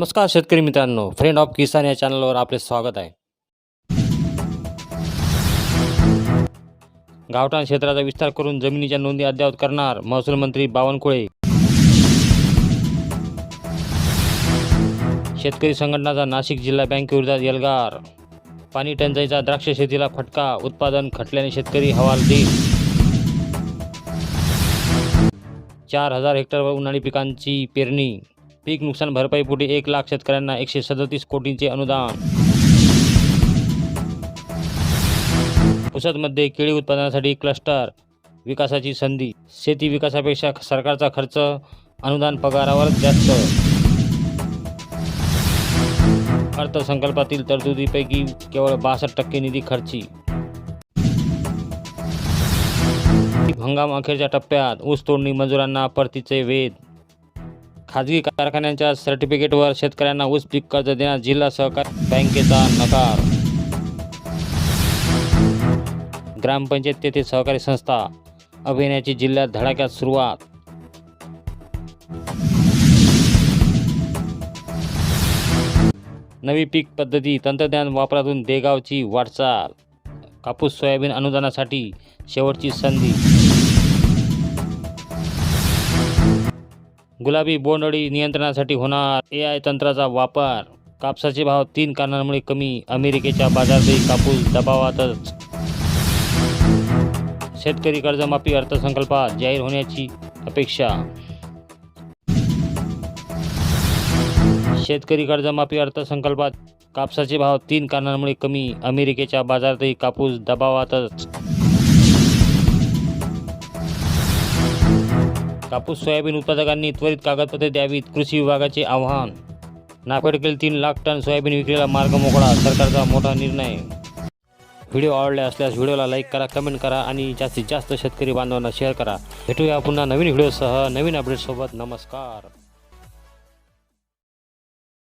नमस्कार शेतकरी मित्रांनो फ्रेंड ऑफ किसान या चॅनलवर आपले स्वागत आहे. गावठाण क्षेत्राचा विस्तार करून जमिनीच्या नोंदी अद्ययावत करणार महसूल मंत्री बावनकुळे शेतकरी संघटनाचा नाशिक जिल्हा बँकेविरोधात एल्गार पाणी टंचाईचा द्राक्ष शेतीला फटका उत्पादन खटल्याने शेतकरी हवालदिल चार हजार हेक्टरवर उन्हाळी पिकांची पेरणी. पीक नुकसान भरपाईपोटी एक लाख शेतकऱ्यांना एकशे सदतीस कोटींचे अनुदान. पुसदमध्ये केळी उत्पादनासाठी क्लस्टर विकासाची संधी. शेती विकासापेक्षा सरकारचा खर्च अनुदान पगारावर जास्त. अर्थसंकल्पातील तरतुदीपैकी केवळ बासष्ट टक्के निधी खर्ची. हंगाम अखेरच्या टप्प्यात ऊस तोडणी मजुरांना परतीचे वेध. खाजगी कारखान्यांच्या सर्टिफिकेटवर शेतकऱ्यांना ऊस पीक कर्ज देण्यास जिल्हा सहकारी बँकेचा नकार. ग्रामपंचायत तेथे सहकारी संस्था अभिनयाची जिल्ह्यात धडाक्यात सुरुवात. नवी पीक पद्धती तंत्रज्ञान वापरातून देगावची वाटचाल. कापूस सोयाबीन अनुदानासाठी शेवटची संधी. गुलाबी बोंडअळी नियंत्रणासाठी होणार ए आय तंत्राचा वापर. कापसाचे भाव तीन कारणांमुळे कमी. अमेरिकेच्या बाजारातही कापूस दबावातच. शेतकरी कर्जमाफी अर्थसंकल्पात जाहीर होण्याची अपेक्षा. शेतकरी कर्जमाफी अर्थसंकल्पात कापसाचे भाव तीन कारणांमुळे कमी. अमेरिकेच्या बाजारातही कापूस दबावातच. कापूस सोयाबीन उत्पादकांनी त्वरित कागदपत्रे द्यावीत कृषी विभागाचे आव्हान. नाफेडकडील तीन लाख टन सोयाबीन विक्रीला मार्ग मोकळा सरकारचा मोठा निर्णय. व्हिडिओ आवडले असल्यास व्हिडिओला लाईक करा कमेंट करा आणि जास्तीत जास्त शेतकरी बांधवांना शेअर करा. भेटूया पुन्हा नवीन व्हिडिओसह नवीन अपडेटसोबत नमस्कार.